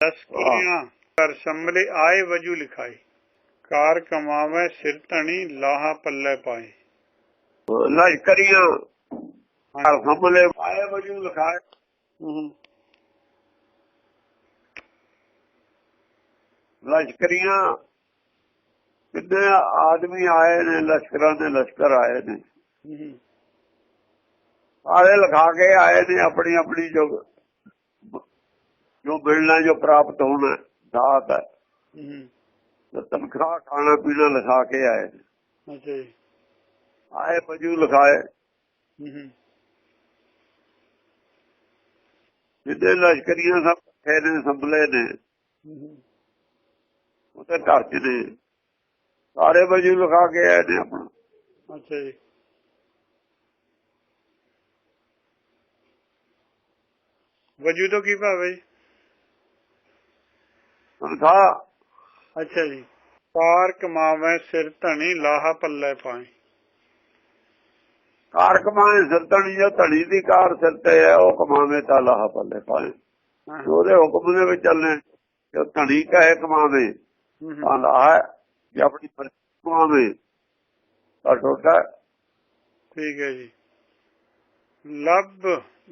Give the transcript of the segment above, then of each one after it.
ਤਸਕੀਆਂ ਕਰ ਸੰਭਲੇ ਆਏ ਵਜੂ ਲਿਖਾਈ ਕਾਰ ਕਮਾਵੇ ਸਿਰ ਧਣੀ ਲਾਹਾ ਪੱਲੇ ਪਾਏ। ਲਸ਼ਕਰੀਆਂ ਹਰ ਹਮਲੇ ਆਏ ਵਜੂ ਲਿਖਾਏ। ਲਸ਼ਕਰੀਆਂ ਕਿੰਨੇ ਆਦਮੀ ਆਏ ਨੇ ਲਸ਼ਕਰਾਂ ਦੇ ਲਸ਼ਕਰ ਆਏ ਨੇ। ਸਾਰੇ ਲਿਖਾ ਕੇ ਆਏ ਨੇ ਆਪਣੀ ਆਪਣੀ ਜੋ ਜੋ ਮਿਲਣਾ ਜੋ ਪ੍ਰਾਪਤ ਹੋਣਾ ਦਾਤ ਹੈ। ਤੇ ਤਨਖਾਹ ਖਾਣਾ ਪੀਣਾ ਲਿਖਾ ਕੇ ਆਏ। ਅੱਛਾ ਜੀ। ਆਏ ਵਜੂ ਲਿਖਾਏ। ਜਿੱਦੇ ਲਸ਼ਕਰੀਆਂ ਸਭ ਇਕੱਠੇ ਨੇ ਸੰਭਲੇ ਨੇ ਉਹਦੇ ਘਰ ਚ ਨੇ। ਸਾਰੇ ਵਜੂ ਲਿਖਾ ਕੇ ਆਏ ਨੇ ਆਪਣਾ। ਅੱਛਾ ਜੀ। ਵਜੂ ਤੋਂ ਕੀ ਭਾਵੇਂ ਤਨਖਾਹ ਅੱਛਾ ਜੀ। ਕਾਰ ਕਮਾਵੇ ਸਿਰ ਧਣੀ ਲਾਹਾ ਪੱਲੇ ਪਾਏ ਕਾਰ ਕਮਾਏ ਸਿਰ ਧਣੀ ਜੋ ਧਣੀ ਦੀ ਕਾਰ ਸਿਰ ਤੇ ਹੈ ਉਹ ਕਮਾਵੇ ਤਾਂ ਲਾਹ ਪੱਲੇ ਪਾਏ ਉਹਦੇ ਹੁਕਮ ਦੇ ਵਿੱਚ ਚੱਲਣੇ ਜੋ ਧਣੀ ਕਹੇ ਕਮਾਵੇ ਤਾਂ ਲਾਹ ਜੇ ਆਪਣੀ ਕਮਾਵੇ ਤਾਂ ਟੋਟਾ ਠੀਕ ਹੈ ਜੀ। ਲੱਭ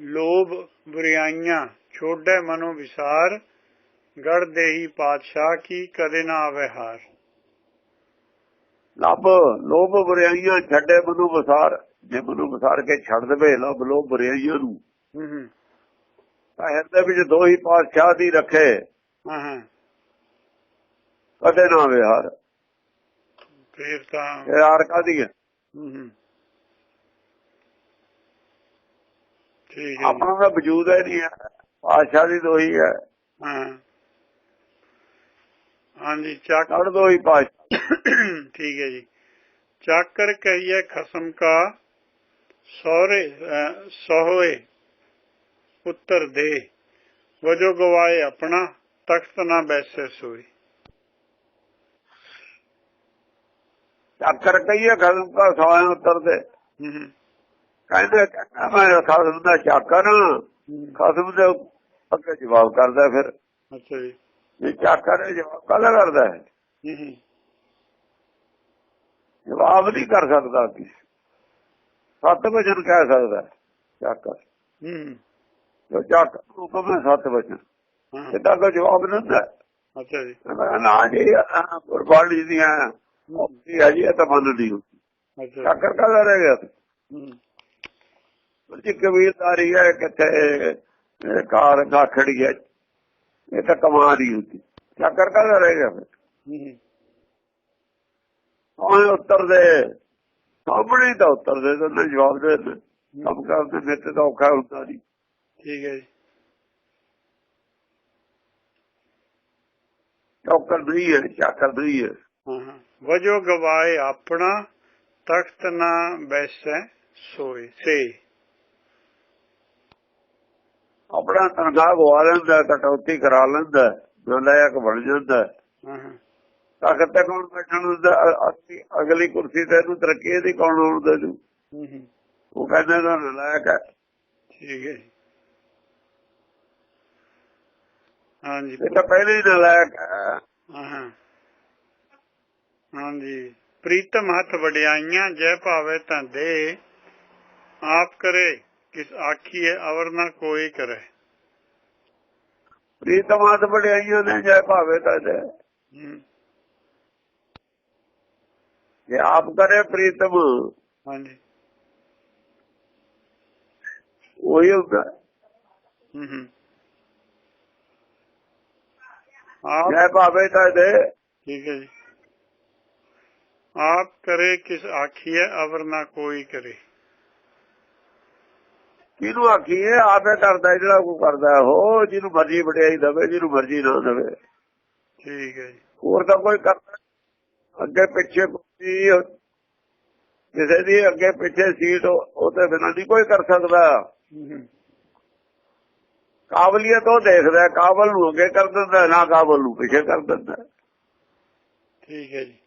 ਲੋਭ ਬੁਰਾਈਆਂ ਛੋੜੇ ਮਨੋ ਵਿਸਾਰ ਗੜ ਦੇਹੀ ਪਾਤਸ਼ਾਹ ਕੀ ਕਦੇ ਨਾ ਆਵੇ ਹਾਰ। ਲੱਭ ਲੋਭ ਬੁਰਾਈਆਂ ਛੱਡੇ ਮਨੁ ਵਸਾਰ। ਜੇ ਮਨੁ ਵਸਾਰ ਕੇ ਛੱਡ ਦੇਵੇ ਲੱਭ ਲੋਭ ਬੁਰਾਈਆਂ ਨੂੰ। ਤਾਂ ਹਿਰਦੇ ਵਿੱਚ ਦੋ ਹੀ ਪਾਤਸ਼ਾਹ ਦੀ ਰੱਖੇ। ਹਾਂ ਹਾਂ। ਕਦੇ ਨਾ ਵਿਹਾਰ ਫੇਰ ਤਾਂ ਹਾਰ ਕਾਦੀ ਹੈ। ਆਪਣਾ ਵਜੂਦ ਹੀ ਨਹੀਂ ਹੈ। ਪਾਤਸ਼ਾਹ ਦੀ ਦੋਹੀ ਹੈ। ਹਾਂ। ਹਾਂਜੀ ਚੱਕ ਛੱਡ ਦੋ ਹੀ ਪਾਤਸ਼ਾਹ ਠੀਕ ਹੈ ਜੀ। ਚਾਕਰ ਕਹੀਏ ਖਸਮ ਕਾ ਸੋਰੇ ਸੋਹੇ ਪੁੱਤਰ ਦੇ। ਵਜੋ ਗਵਾਏ ਆਪਣਾ ਤਖਤ ਨਾ ਬੈਸੇ ਸੋਈ ਚੱਕਰ ਕਹੀਏ ਖਸਮ ਕਾ ਸਵਾਏ ਉੱਤਰ ਦੇ। ਕਹਿੰਦੇ ਮੈਂ ਖਸਮ ਦਾ ਚੱਕਰ ਖਸਮ ਦੇ ਅੱਗੇ ਜਵਾਬ ਕਰਦਾ ਫਿਰ। ਅੱਛਾ ਜੀ। ਇਹ ਚੱਕਰ ਇਹ ਜਵਾਬ ਕਾਹਦਾ ਕਰਦਾ ਹੈ ਜਵਾਬ ਨਹੀਂ ਕਰ ਸਕਦਾ ਕਿ ਸੱਤ ਵਚਨ ਕਹਿ ਸਕਦਾ ਹੈ ਚੱਕਰ ਹਮ, ਜੋ ਚੱਕਰ ਹੁਕਮ ਹੈ ਸੱਤ ਵਚਨ। ਹਾਂ, ਇਹਦਾ ਕੋਈ ਜਵਾਬ ਨਹੀਂ ਦਿੰਦਾ। ਅੱਛਾ ਜੀ। ਨਾ ਜੀ ਕੁਰਬਾਨੀ ਦੀਆਂ ਉਹ ਹੈ ਜੀ ਇਹ ਤਾਂ ਮੰਨਦੀ ਹੋ ਅੱਛਾ। ਚੱਕਰ ਕਾਹਦਾ ਰਹਿ ਗਿਆ? ਹਮ, ਜੀ ਕਬੀਰਦਾਰੀ ਹੈ ਕਿੱਥੇ ਕਾਰ ਗਾਖੜੀ ਹੈ ਇਹ ਤਾਂ ਕਮਾ ਦੀ ਹੁੰਦੀ। ਚੱਕਰ ਕਾਹਦਾ ਰਹਿ ਗਿਆ ਫਿਰ? ਹਮ, ਉਹਨੇ ਉੱਤਰ ਦੇ? ਸਾਹਮਣੇ ਤਾਂ ਉੱਤਰ ਦੇ ਦਿੰਦੇ ਜਵਾਬ ਦੇ ਦਿੰਦੇ ਕੰਮ ਕਰਦੇ ਨੇ ਤੇ ਤਾਂ ਔਖਾ ਹੁੰਦਾ ਨਹੀਂ ਠੀਕ ਹੈ ਜੀ। ਚੌਕਰ ਨਹੀਂ ਹੈ ਚੱਕਰ ਹਾਂ ਹਾਂ। ਵਜੋ ਗਵਾਏ ਆਪਣਾ ਤਖਤ ਨਾ ਬੈਸੇ ਸੋਏ ਸੇ। ਆਪਣਾ ਤਨਖਾਹ ਗਵਾ ਲੈਂਦਾ ਕਟੌਤੀ ਕਰਾ ਲੈਂਦਾ ਨਲਾਇਕ ਬਣ ਜਾਂਦਾ। ਹਾਂ ਹਾਂ। ਤਖਤ ਤੇ ਕੌਣ ਬੈਠਣ ਅ- ਅਗਲੀ ਕੁਰਸੀ ਤੇ ਇਹਨੂੰ ਤਰੱਕੀ ਇਹਦੀ ਕੌਣ ਹੋਣ ਦੇ ਦੂ? ਹਮ, ਉਹ ਕਹਿੰਦਾ ਤਾਂ ਨਲਾਇਕ ਹੈ। ਠੀਕ ਹੈ ਜੀ। ਹਾਂਜੀ। ਇਹ ਤਾਂ ਪਹਿਲੇ ਹੀ ਹਾਂ। ਹਾਂ ਹਾਂਜੀ। ਪ੍ਰੀਤਮ ਹੱਥ ਵਡਿਆਈਆਂ ਜੈ ਭਾਵੇ ਤਾਂ ਦੇ ਆਪ ਕਰੇ। ਕਿਸ ਆਖੀਏ ਅਵਰ ਨਾ ਕੋਈ ਕਰੇ। ਪ੍ਰੀਤਮਾਤ ਬੜਾਈਆਂ ਨੇ ਜੈ ਭਾਵੇ ਤਾਂ ਦੇ ਜੇ ਆਪ ਕਰੇ ਪ੍ਰੀਤਮ ਹਾਂਜੀ। ਉਹੀ ਹੁੰਦਾ। ਹਮ, ਹਮ। ਆਪ ਜੈ ਭਾਵੇ ਤਾਂ ਦੇ ਠੀਕ ਹੈ ਜੀ। ਆਪ ਕਰੇ ਕਿਸ ਆਖੀਏ ਅਵਰ ਨਾ ਕੋਈ ਕਰੇ। ਕਿਹਨੂੰ ਆਖੀਏ? ਆਪੇ ਕਰਦਾ ਜਿਹੜਾ ਕੋ ਕਰਦਾ ਹੈ, ਹੋ ਜਿਹਨੂੰ ਮਰਜ਼ੀ ਵਡਿਆਈ ਦਵੇ ਜਿਹਨੂੰ ਮਰਜ਼ੀ ਨਾ ਦਵੇ। ਠੀਕ ਹੈ ਜੀ। ਹੋਰ ਤਾਂ ਕੋਈ ਕਰਦਾ ਅੱਗੇ ਪਿੱਛੇ ਕੋਈ ਕਿਸੇ ਦੀ ਅੱਗੇ ਪਿੱਛੇ ਸੀਟ ਉਹ ਉਹ ਤੇ ਬਿਨਾਂ ਨਹੀਂ ਕੋਈ ਕਰ ਸਕਦਾ। ਕਾਬਲੀਅਤ ਉਹ ਦੇਖਦਾ ਕਾਬਲ ਨੂੰ ਅੱਗੇ ਕਰ ਦਿੰਦਾ ਨਾ ਕਾਬਲ ਨੂੰ ਪਿੱਛੇ ਕਰ ਦਿੰਦਾ। ਠੀਕ ਹੈ ਜੀ।